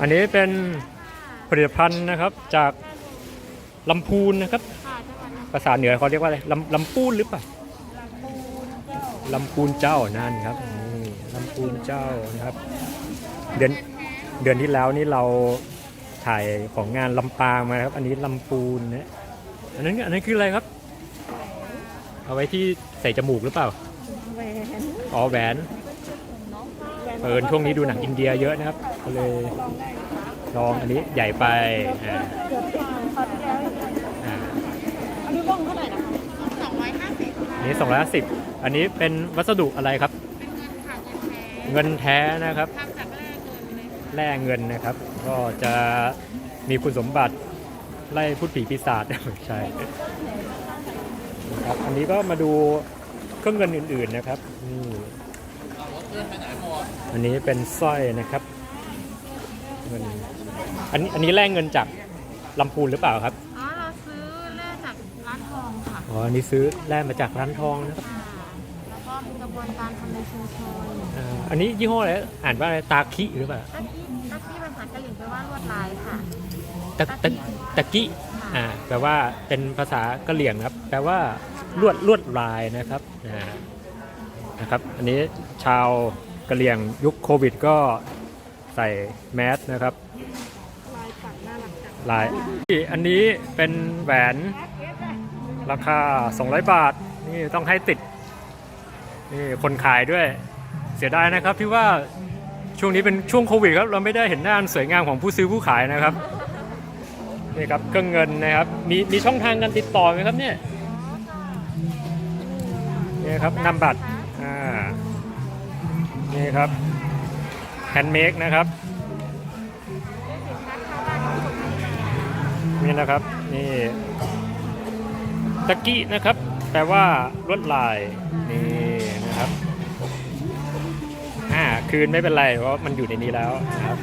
อันนี้เป็นผลิตภัณฑ์นะครับจากลำพูนนะครับค่ะจังหวัดลำภาษาเหนือเขาเรียกว่าอะไรลำลำปูนหรือเปล่าลำพูนเจ้าลำพูนเจ้านั่นครับนี่ลำพูนเจ้านะครับ เดือนเดือนที่แล้วนี่เราถ่ายของงานลำปางมาครับ อันนี้ลำพูนนะอันนั้นอันนั้นคืออะไรครับ เอาไว้ที่ใส่จมูกหรือเปล่าแหวนอ๋อแหวนน้อง เปิดช่วงนี้ดูหนังอินเดียเยอะนะครับ ก็เลยลองอันนี้ใหญ่ไปอ่าเกือบติดคราวที่แล้วอีกอ่าอันนี้ว่องเท่าไหร่นะคะสองร้อยห้าสิบอันนี้250อันนี้เป็นวัสดุอะไรครับ เป็นเงินค่ะเงินแท้เงินแท้นะครับทำจากแร่เงินเลยแร่เงินนะครับ ก็จะมีคุณสมบัติไล่พูดผีปีศาจไม่ใช่นะครับ อันนี้ก็มาดูเครื่องเงินอื่นๆนะครับนี่ อันนี้เป็นสร้อยนะครับเงินอันนี้อันนี้แร่เงินจากลำพูนหรือเปล่าครับอ๋อเราซื้อแร่จากร้านทองค่ะอ๋ออันนี้ซื้อแร่มาจากร้านทองนะครับอ่าแล้วก็มีกระบวนการทำในชุมชนอ่าอันนี้ยี่ห้ออะไรอ่านว่าอะไรตาคิหรือเปล่าตะกี้ตะกี้ภาษากะเหรี่ยงแปลว่าลวดลายค่ะตะตะตะกิอ่าแปลว่าเป็นภาษากะเหรี่ยงนะครับ แปลว่าลวดลวดลายนะครับอ่า นะครับ อันนี้ชาวกะเหรี่ยงยุคโควิดก็ใส่แมสนะครับ ลายปักน่ารักจังลาย อันนี้เป็นแหวนราคา 200 บาท นี่ต้องให้ติด นี่คนขายด้วย เสียดายนะครับที่ว่าช่วงนี้เป็นช่วงโควิดครับ เราไม่ได้เห็นหน้านสวยงามของผู้ซื้อผู้ขายนะครับ นี่ครับเครื่องเงินนะครับ มีมีช่องทางการติดต่อไหมครับเนี่ยนี่ครับนำบัตร นี่ครับแฮนด์เมดนะครับ นี่นะครับ นี่ตะกี้นะครับแปลว่าลวดลายนี่นะครับอ่าคืนไม่เป็นไรเพราะมันอยู่ในนี้แล้วนะครับ